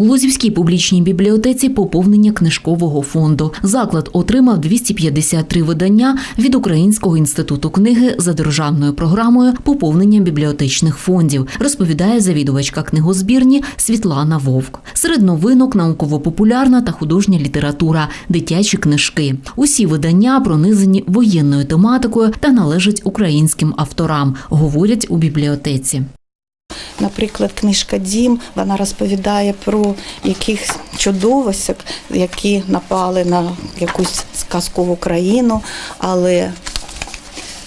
У Лозівській публічній бібліотеці поповнення книжкового фонду. Заклад отримав 253 видання від Українського інституту книги за державною програмою поповнення бібліотечних фондів, розповідає завідувачка книгозбірні Світлана Вовк. Серед новинок науково-популярна та художня література, дитячі книжки. Усі видання пронизані воєнною тематикою та належать українським авторам, говорять у бібліотеці. Наприклад, книжка Дім вона розповідає про якихось чудовиськ, які напали на якусь сказкову країну, але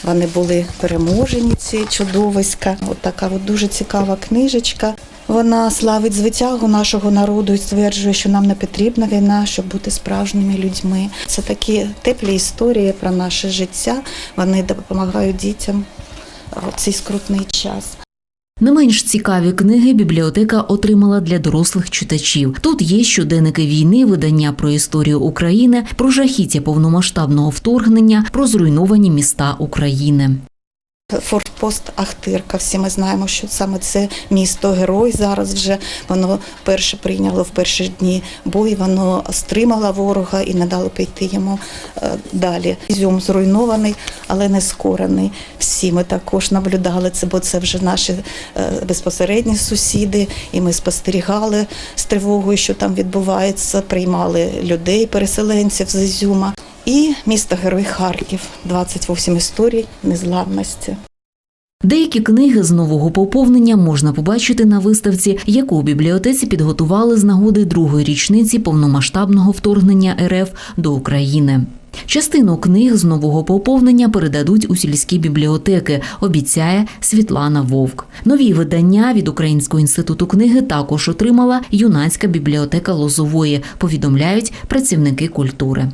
вони були переможені, ці чудовиська. От така от дуже цікава книжечка. Вона славить звитягу нашого народу і стверджує, що нам не потрібна війна, щоб бути справжніми людьми. Це такі теплі історії про наше життя. Вони допомагають дітям в цей скрутний час. Не менш цікаві книги бібліотека отримала для дорослих читачів. Тут є щоденники війни, видання про історію України, про жахіття повномасштабного вторгнення, про зруйновані міста України. Фортпост Ахтирка. Всі ми знаємо, що саме це місто герой зараз вже воно перше прийняло в перші дні бой, воно стримало ворога і не дало піти йому е, далі. Ізюм зруйнований, але не скорений. Всі ми також наблюдали це, бо це вже наші е, безпосередні сусіди, і ми спостерігали з тривогою, що там відбувається, приймали людей, переселенців з Ізюма. І місто Герой Харків, 28 історій незламності. Деякі книги з нового поповнення можна побачити на виставці, яку у бібліотеці підготували з нагоди другої річниці повномасштабного вторгнення РФ до України. Частину книг з нового поповнення передадуть у сільські бібліотеки, обіцяє Світлана Вовк. Нові видання від Українського інституту книги також отримала юнацька бібліотека Лозової, повідомляють працівники культури.